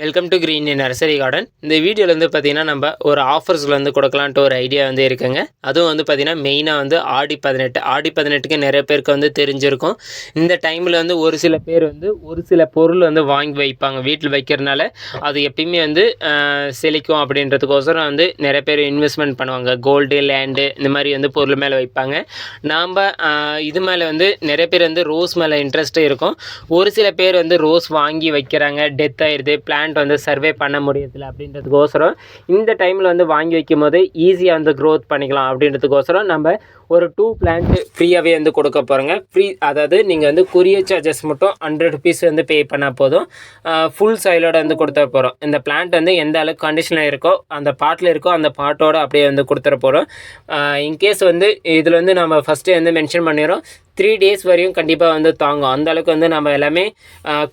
Welcome to green nursery garden இந்த வீடியோவில் வந்து பார்த்தீங்கன்னா நம்ம ஒரு ஆஃபர்ஸில் வந்து கொடுக்கலான்ட்டு ஒரு ஐடியா வந்து இருக்குங்க. அதுவும் வந்து பார்த்தீங்கன்னா மெயினாக வந்து ஆடி பதினெட்டு. ஆடி பதினெட்டுக்கு நிறைய பேருக்கு வந்து தெரிஞ்சிருக்கும். இந்த டைமில் வந்து ஒரு சில பேர் வந்து ஒரு சில பொருள் வந்து வாங்கி வைப்பாங்க. வீட்டில் வைக்கிறனால அது எப்பயுமே வந்து செழிக்கும் அப்படின்றதுக்கோசரம் வந்து நிறைய பேர் இன்வெஸ்ட்மெண்ட் பண்ணுவாங்க. கோல்டு லேண்டு இந்த மாதிரி வந்து பொருள் மேலே வைப்பாங்க. நாம் இது மேலே வந்து நிறைய பேர் வந்து ரோஸ் மேலே இன்ட்ரெஸ்ட்டு இருக்கும். ஒரு சில பேர் வந்து ரோஸ் வாங்கி வைக்கிறாங்க. டெத் ஆயிடுது பிளான் பிளான்ட் வந்து சர்வே பண்ண முடியறதில்ல அப்படின்றதுக்கோசரம் இந்த டைமில் வந்து வாங்கி வைக்கும் போது ஈஸியாக வந்து க்ரோத் பண்ணிக்கலாம் அப்படின்றதுக்கோசரம் நம்ம ஒரு டூ பிளான்ட்டு ஃப்ரீயாகவே வந்து கொடுக்க போகிறோங்க ஃப்ரீ அதாவது நீங்கள் வந்து கொரியர் சார்ஜஸ் மட்டும் ஹண்ட்ரட் ருபீஸ் வந்து பே பண்ணால் போதும். ஃபுல் சைலோட வந்து கொடுத்துட போகிறோம் இந்த பிளான்ட் வந்து எந்த அளவுக்கு கண்டிஷனில் இருக்கோ அந்த பாட்டில் இருக்கோ அந்த பாட்டோட அப்படியே வந்து கொடுத்துட போகிறோம் இன்கேஸ் வந்து இதில் வந்து நம்ம ஃபஸ்ட்டு வந்து மென்ஷன் பண்ணிடுறோம். த்ரீ டேஸ் வரையும் கண்டிப்பாக வந்து தாங்கும். அந்தளவுக்கு வந்து நம்ம எல்லாமே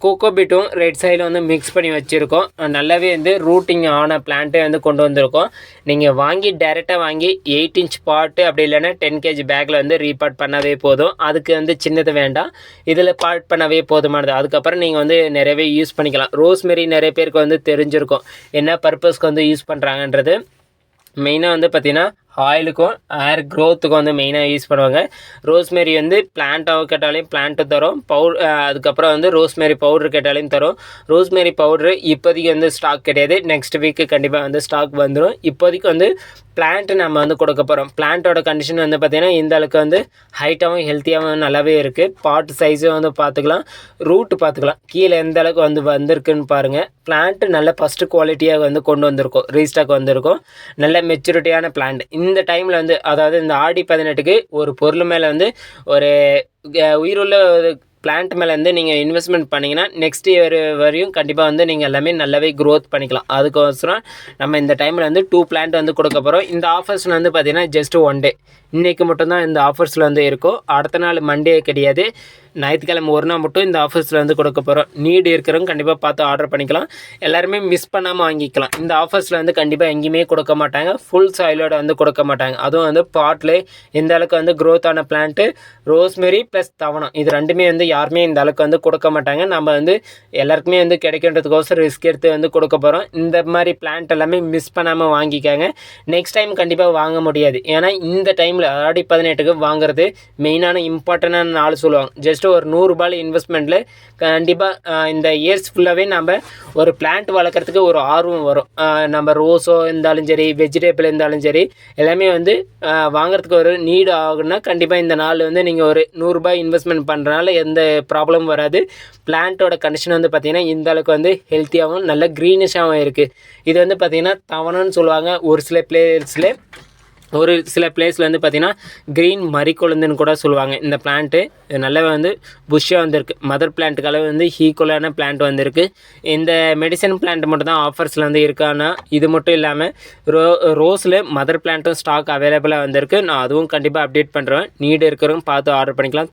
கோகோபிட்டும் ரெட் சைடில் வந்து மிக்ஸ் பண்ணி வச்சுருக்கோம். நல்லாவே வந்து ரூட்டிங் ஆன பிளான்ட்டே வந்து கொண்டு வந்திருக்கோம். நீங்கள் வாங்கி டேரெக்டாக வாங்கி எயிட் இன்ச் பாட்டு அப்படி இல்லைன்னா டென் கேஜி பேக்கில் வந்து ரீபார்ட் பண்ணவே போதும். அதுக்கு வந்து சின்னது வேண்டாம். இதில் பார்ட் பண்ணவே போதுமானது. அதுக்கப்புறம் நீங்கள் வந்து நிறையவே யூஸ் பண்ணிக்கலாம். ரோஸ்மெரி நிறைய பேருக்கு வந்து தெரிஞ்சிருக்கும். என்ன பர்பஸ்க்கு வந்து யூஸ் பண்ணுறாங்கன்றது மெயினாக வந்து பார்த்திங்கன்னா ஆயிலுக்கும் ஹேர் க்ரோத்துக்கும் வந்து மெயினாக யூஸ் பண்ணுவாங்க. ரோஸ்மேரி வந்து பிளான்ட்டாக கேட்டாலையும் பிளான்ட்டு தரும். பவுட் அதுக்கப்புறம் வந்து ரோஸ்மேரி பவுட்ரு கேட்டாலையும் தரும். ரோஸ்மேரி பவுட்ரு இப்போதைக்கு வந்து ஸ்டாக் கிடையாது. நெக்ஸ்ட் வீக்கு கண்டிப்பாக வந்து ஸ்டாக் வந்துடும் இப்போதைக்கு வந்து பிளான்ட்டு நம்ம வந்து கொடுக்க போகிறோம் பிளான்ட்டோட கண்டிஷன் வந்து பார்த்திங்கன்னா இந்த அளவுக்கு வந்து ஹைட்டாகவும் ஹெல்த்தியாகவும் நல்லாவே இருக்குது பாட் சைஸும் வந்து பார்த்துக்கலாம் ரூட்டு பார்த்துக்கலாம் கீழே எந்த அளவுக்கு வந்து வந்திருக்குன்னு பாருங்கள் பிளான்ட்டு நல்ல ஃபஸ்ட்டு குவாலிட்டியாக வந்து கொண்டு வந்திருக்கோம். ரீஸ்டாக் வந்திருக்கும். நல்ல மெச்சூரிட்டியான பிளான்ட் இந்த டைமில் வந்து அதாவது இந்த ஆடி பதினெட்டுக்கு ஒரு பொருள் மேலே வந்து ஒரு உயிருள்ள ஒரு பிளான்ட் மேலே வந்து நீங்கள் இன்வெஸ்ட்மெண்ட் பண்ணிங்கன்னா நெக்ஸ்ட் இயர் வரையும் கண்டிப்பாக வந்து நீங்கள் எல்லாமே நல்லாவே க்ரோத் பண்ணிக்கலாம். அதுக்கோசரம் நம்ம இந்த டைமில் வந்து டூ பிளான்ட் வந்து கொடுக்க போகிறோம் இந்த ஆஃபர்ஸில் வந்து பார்த்தீங்கன்னா ஜஸ்ட் ஒன் டே இன்றைக்கு மட்டும்தான் இந்த ஆஃபர்ஸில் வந்து இருக்கும் அடுத்த நாள் மண்டே கிடையாது. ஞாயிற்றுக்கிழமை ஒரு நாள் மட்டும் இந்த ஆஃபர்ஸில் வந்து கொடுக்க போகிறோம் நீடு இருக்கிறவங்க கண்டிப்பாக பார்த்து ஆர்டர் பண்ணிக்கலாம். எல்லாருமே மிஸ் பண்ணாமல் வாங்கிக்கலாம். இந்த ஆஃபர்ஸில் வந்து கண்டிப்பாக எங்கேயுமே கொடுக்க மாட்டாங்க. ஃபுல் சாயிலோட வந்து கொடுக்க மாட்டாங்க. அதுவும் வந்து பாட்டில் இந்த அளவுக்கு வந்து க்ரோத்தான ஆன பிளான்ட்டு ரோஸ்மெரி ப்ளஸ் தவணம் இது ரெண்டுமே வந்து யாருமே இந்த அளவுக்கு வந்து கொடுக்க மாட்டாங்க. நம்ம வந்து எல்லாருக்குமே வந்து கிடைக்கின்றதுக்கோசரம் ரிஸ்க் எடுத்து வந்து கொடுக்க போகிறோம் இந்த மாதிரி பிளான்ட் எல்லாமே மிஸ் பண்ணாமல் வாங்கிக்காங்க. நெக்ஸ்ட் டைம் கண்டிப்பாக வாங்க முடியாது. ஏன்னா இந்த டைமில் ஆடி பதினெட்டுக்கு வாங்குறது மெயினான இம்பார்ட்டண்டான நாள் சொல்லுவாங்க. ஜஸ்ட் ஒரு நூறுரூபாயில் இன்வெஸ்ட்மெண்ட்டில் கண்டிப்பாக இந்த இயர்ஸ் ஃபுல்லாகவே நம்ம ஒரு பிளான்ட் வளர்க்குறதுக்கு ஒரு ஆர்வம் வரும். நம்ம ரோஸோ இருந்தாலும் சரி வெஜிடபிள் இருந்தாலும் சரி எல்லாமே வந்து வாங்குறதுக்கு ஒரு நீடு ஆகுன்னா கண்டிப்பாக இந்த நாள் வந்து நீங்கள் ஒரு நூறுரூபாய் இன்வெஸ்ட்மெண்ட் பண்ணுறனால எந்த ப்ராப்ளமும் வராது. பிளான்ட்டோட கண்டிஷன் வந்து பார்த்திங்கன்னா இந்த அளவுக்கு வந்து ஹெல்த்தியாகவும் நல்ல க்ரீனிஷாகவும் இருக்குது இது வந்து பார்த்திங்கன்னா தவணன்னு சொல்லுவாங்க. ஒரு சில பிளேயர்ஸில் ஒரு சில பிளேஸில் வந்து பார்த்திங்கன்னா க்ரீன் மறிக்கொழுந்துன்னு கூட சொல்லுவாங்க. இந்த பிளான்ட்டு நல்லாவே வந்து புஷ்ஷாக வந்திருக்கு. மதர் பிளான்ட்டுக்கு அளவு வந்து ஈக்குவலான பிளான்ட் வந்திருக்கு. இந்த மெடிசன் பிளான்ட் மட்டும் தான் ஆஃபர்ஸில் வந்து இருக்கானா இது மட்டும் இல்லாமல் ரோ ரோஸில் மதர் பிளான்ட்டும் ஸ்டாக் அவைலபிளாக வந்திருக்கு. நான் அதுவும் கண்டிப்பாக அப்டேட் பண்ணுறேன் நீடு இருக்கிறவங்க பார்த்து ஆர்டர் பண்ணிக்கலாம்.